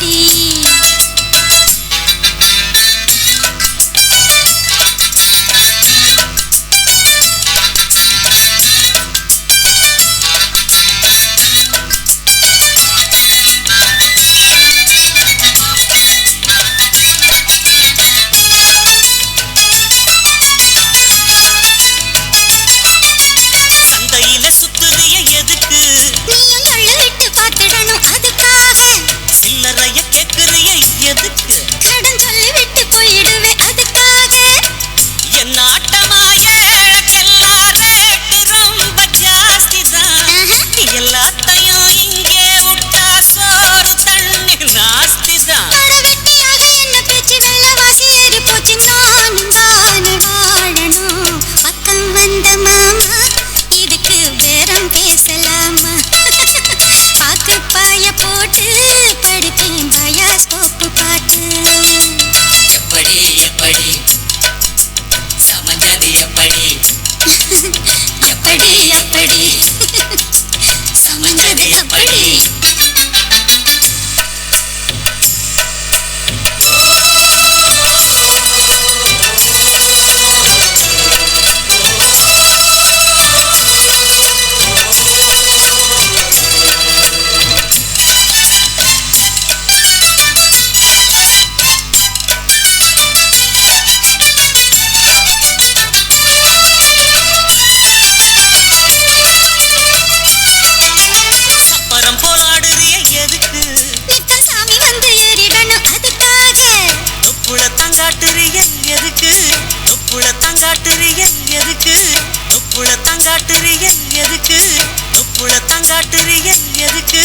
Daddy. ఎప్పటి தொப்புள தங்காட்டுறிய எதுக்கு தொப்புள தங்காட்டுறிய எதுக்கு? தொப்புள தங்காட்டுறிய எதுக்கு?